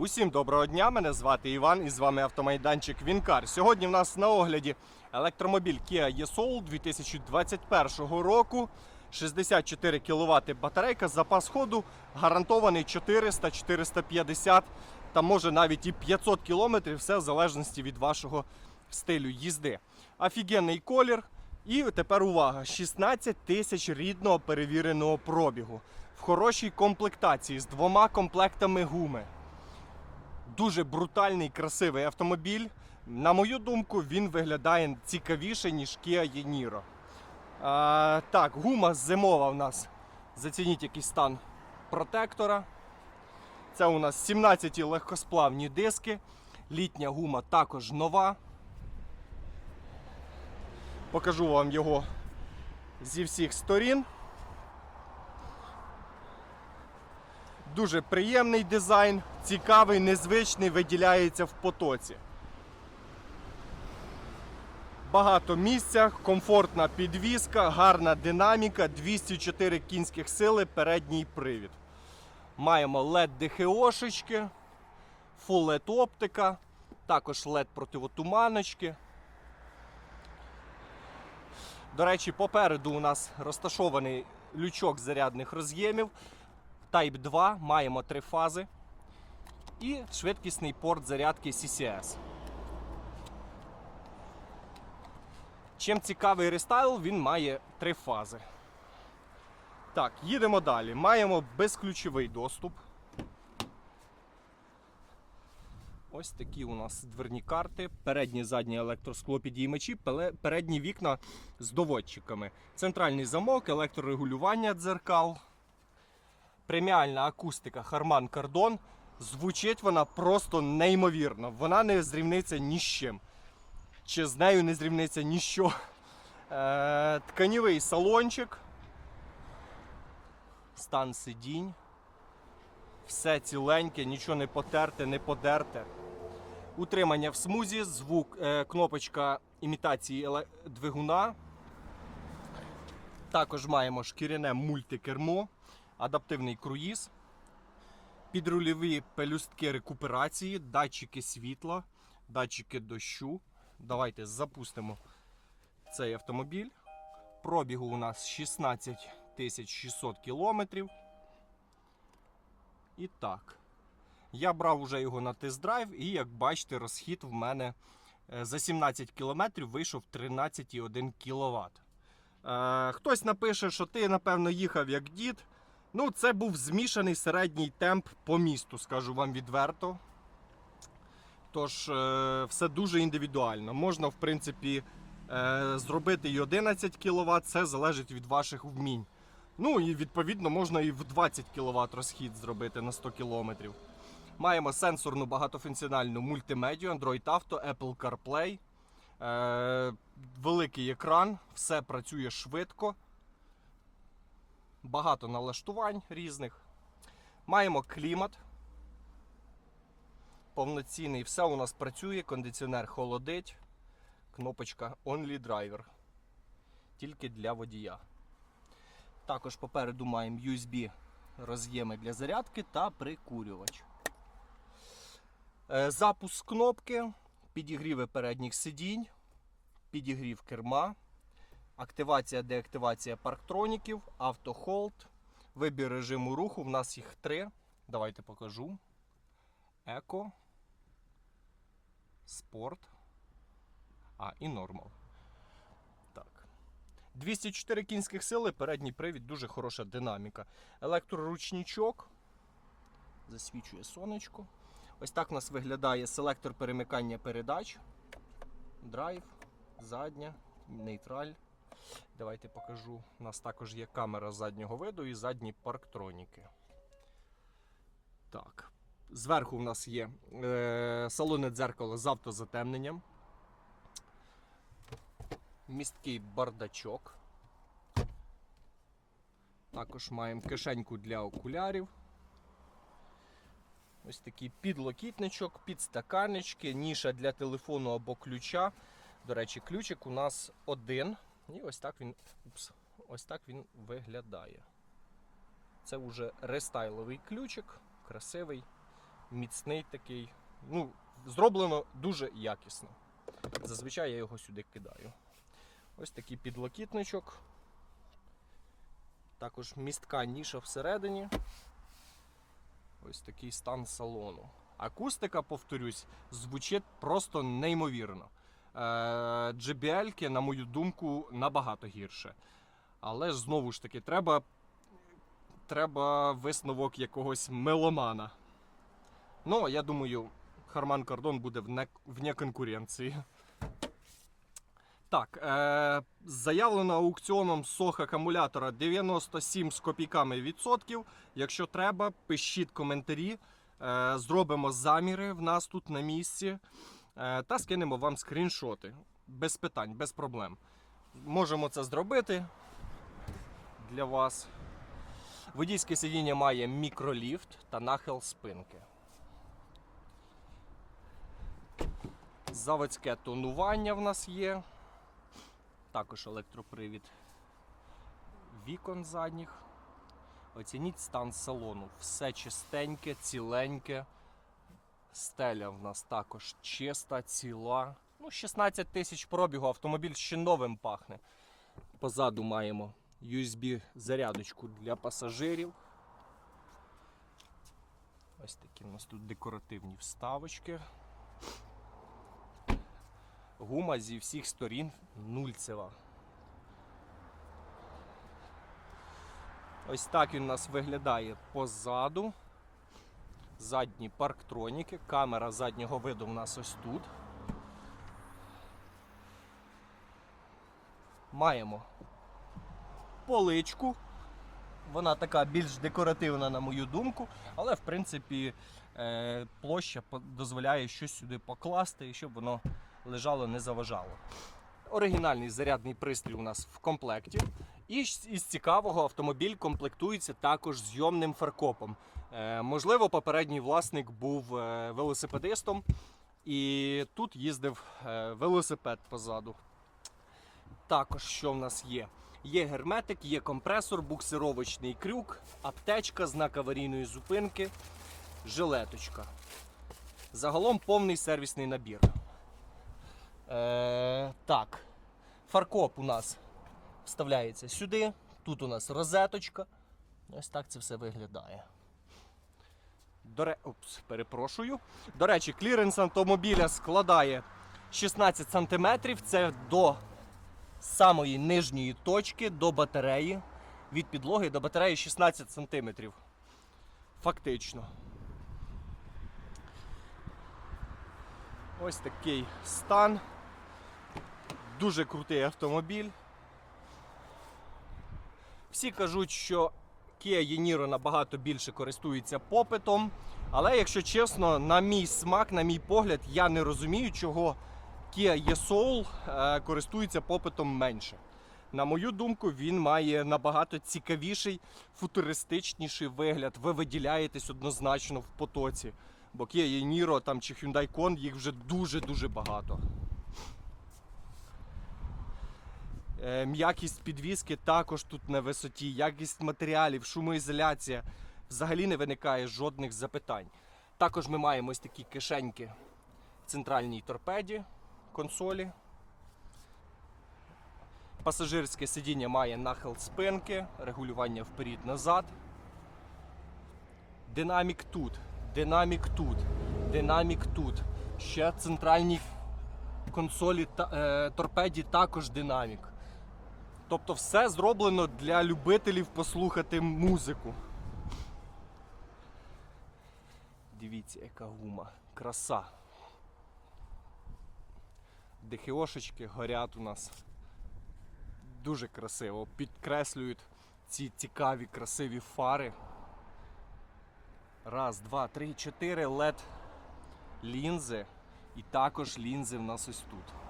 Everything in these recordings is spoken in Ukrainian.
Усім доброго дня! Мене звати Іван і з вами автомайданчик Вінкар. Сьогодні в нас на огляді електромобіль Kia e-Soul 2021 року. 64 кВт батарейка, запас ходу гарантований 400-450 та може навіть і 500 км, все в залежності від вашого стилю їзди. Офігенний колір. І тепер увага: 16 тисяч рідного перевіреного пробігу в хорошій комплектації з двома комплектами гуми. Дуже брутальний, красивий автомобіль. На мою думку, він виглядає цікавіше, ніж Kia e-Niro. А, так, гума зимова в нас. Зацініть який стан протектора. Це у нас 17 легкосплавні диски. Літня гума також нова. Покажу вам його зі всіх сторін. Дуже приємний дизайн, цікавий, незвичний, виділяється в потоці. Багато місця, комфортна підвізка, гарна динаміка, 204 кінських сили, передній привід. Маємо LED ДХОшечки, Full LED оптика, також LED противотуманочки. До речі, попереду у нас розташований лючок зарядних роз'ємів. Type 2, маємо три фази. І швидкісний порт зарядки CCS. Чим цікавий рестайл, він має три фази. Так, їдемо далі. Маємо безключовий доступ. Ось такі у нас дверні карти, передні задні електросклопідіймачі, пеле- передні вікна з доводчиками. Центральний замок, електрорегулювання дзеркал. Преміальна акустика Harman Kardon. Звучить вона просто неймовірно. Вона не зрівниться ні з чим. Чи з нею не зрівниться ніщо. Е, тканівий салончик. Стан сидінь. Все ціленьке, нічого не потерте, не подерте. Утримання в смузі, звук, е, кнопочка імітації двигуна. Також маємо шкіряне мультикермо, адаптивний круїз, підрульові пелюстки рекуперації, датчики світла, датчики дощу. Давайте запустимо цей автомобіль. Пробігу у нас 16 600 кілометрів. І так. Я брав уже його на тест-драйв, і як бачите, розхід в мене е, за 17 кілометрів вийшов 13,1 кВт. Е, хтось напише, що ти, напевно, їхав як дід. Ну, це був змішаний середній темп по місту, скажу вам відверто. Тож, е, все дуже індивідуально. Можна, в принципі, е, зробити і 11 кВт, це залежить від ваших вмінь. Ну і відповідно можна і в 20 кВт розхід зробити на 100 км. Маємо сенсорну багатофункціональну мультимедію, Android Auto, Apple CarPlay. Е, великий екран, все працює швидко. Багато налаштувань різних. Маємо клімат. Повноцінний, все у нас працює, кондиціонер холодить. Кнопочка Only Driver. Тільки для водія. Також попереду маємо USB роз'єми для зарядки та прикурювач. Е, Запуск кнопки, підігріви передніх сидінь, підігрів керма, активація, деактивація парктроніків, автохолд, вибір режиму руху. В нас їх три. Давайте покажу. Еко, спорт. А, і нормал. Так. 204 кінських сили, передній привід, дуже хороша динаміка. Електроручничок. Засвічує сонечко. Ось так у нас виглядає селектор перемикання передач. Драйв, задня, нейтраль. Давайте покажу. У нас також є камера заднього виду і задні парктроніки. Так. Зверху у нас є е, салонне дзеркало з автозатемненням. Місткий бардачок. Також маємо кишеньку для окулярів. Ось такий підлокітничок, підстаканнички, ніша для телефону або ключа. До речі, ключик у нас один. І ось так він, упс, ось так він виглядає. Це вже рестайловий ключик, красивий. міцний такий. Ну, зроблено дуже якісно. Зазвичай я його сюди кидаю. Ось такий підлокітничок. Також містка ніша всередині. Ось такий стан салону. Акустика, повторюсь, звучить просто неймовірно. Е, JBL, на мою думку, набагато гірше. Але знову ж таки, треба, треба висновок якогось меломана. Ну, я думаю, Харман Кардон буде вне, конкуренції. Так, е, заявлено аукціоном сох акумулятора 97 з копійками відсотків. Якщо треба, пишіть коментарі, е, зробимо заміри в нас тут на місці е, та скинемо вам скріншоти. Без питань, без проблем. Можемо це зробити для вас. Водійське сидіння має мікроліфт та нахил спинки. Заводське тонування в нас є. Також електропривід вікон задніх. Оцініть стан салону. Все чистеньке, ціленьке. Стеля в нас також чиста, ціла. Ну, 16 тисяч пробігу, автомобіль ще новим пахне. Позаду маємо USB зарядочку для пасажирів. Ось такі у нас тут декоративні вставочки. Гума зі всіх сторін нульцева. Ось так він у нас виглядає позаду. Задні парктроніки, камера заднього виду у нас ось тут. Маємо поличку. Вона така більш декоративна, на мою думку, але в принципі е, площа дозволяє щось сюди покласти, і щоб воно лежало, не заважало. Оригінальний зарядний пристрій у нас в комплекті. І із цікавого автомобіль комплектується також зйомним фаркопом. Е, можливо, попередній власник був е, велосипедистом і тут їздив е, велосипед позаду. Також що в нас є? Є герметик, є компресор, буксировочний крюк, аптечка, знак аварійної зупинки, жилеточка. Загалом повний сервісний набір. Е, так, фаркоп у нас вставляється сюди. Тут у нас розеточка. Ось так це все виглядає. До, ре... Опс, перепрошую. До речі, кліренс автомобіля складає 16 см. Це до самої нижньої точки до батареї. Від підлоги до батареї 16 см. Фактично. Ось такий стан. Дуже крутий автомобіль. Всі кажуть, що Kia Yeniro набагато більше користується попитом. Але якщо чесно, на мій смак, на мій погляд, я не розумію, чого Kia e-Soul е, користується попитом менше. На мою думку, він має набагато цікавіший, футуристичніший вигляд. Ви виділяєтесь однозначно в потоці. Бо Kia Yeniro там, чи Hyundai Kona, їх вже дуже-дуже багато. Е, М'якість підвіски також тут на висоті, якість матеріалів, шумоізоляція. Взагалі не виникає жодних запитань. Також ми маємо ось такі кишеньки в центральній торпеді консолі. Пасажирське сидіння має нахил спинки, регулювання вперед-назад. Динамік тут, динамік тут, динамік тут. Ще центральній консолі та, е, торпеді також динамік. Тобто все зроблено для любителів послухати музику. Дивіться, яка гума. Краса. ДХОшечки горять у нас. Дуже красиво. Підкреслюють ці цікаві, красиві фари. Раз, два, три, чотири LED лінзи. І також лінзи в нас ось тут.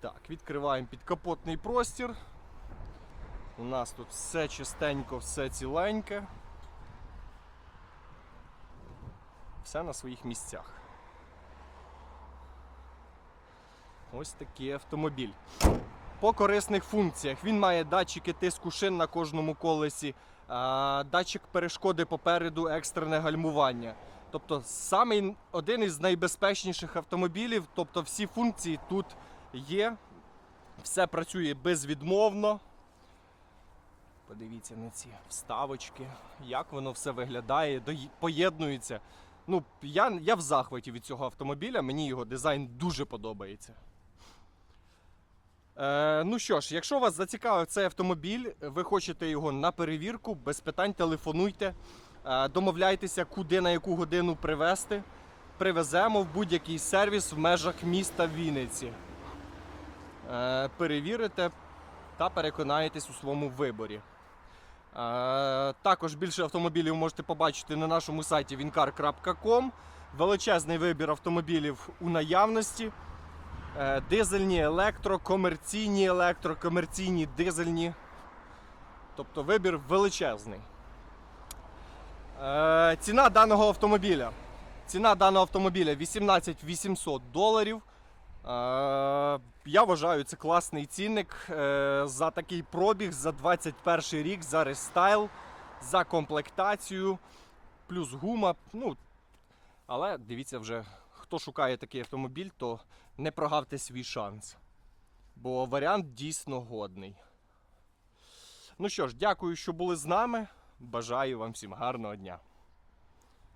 Так, відкриваємо підкапотний простір. У нас тут все чистенько, все ціленьке. Все на своїх місцях. Ось такий автомобіль. По корисних функціях він має датчики тиску шин на кожному колесі, датчик перешкоди попереду, екстрене гальмування. Тобто самий один із найбезпечніших автомобілів. Тобто всі функції тут є. Все працює безвідмовно. Подивіться на ці вставочки, як воно все виглядає, поєднується. Ну, я, я в захваті від цього автомобіля, мені його дизайн дуже подобається. Е, ну що ж, якщо вас зацікавив цей автомобіль, ви хочете його на перевірку, без питань телефонуйте, е, домовляйтеся, куди на яку годину привезти. Привеземо в будь-який сервіс в межах міста Вінниці. Е, перевірите та переконаєтесь у своєму виборі. Е, також більше автомобілів можете побачити на нашому сайті wincar.com. Величезний вибір автомобілів у наявності. Е, Дизельні, електро, комерційні електро, комерційні дизельні. Тобто вибір величезний. Ціна даного автомобіля. Ціна даного автомобіля 18 800 доларів. Е, Я вважаю, це класний цінник е, за такий пробіг, за 21 рік, за рестайл, за комплектацію, плюс гума. Ну, але дивіться вже, хто шукає такий автомобіль, то не прогавте свій шанс. Бо варіант дійсно годний. Ну що ж, дякую, що були з нами. Бажаю вам всім гарного дня.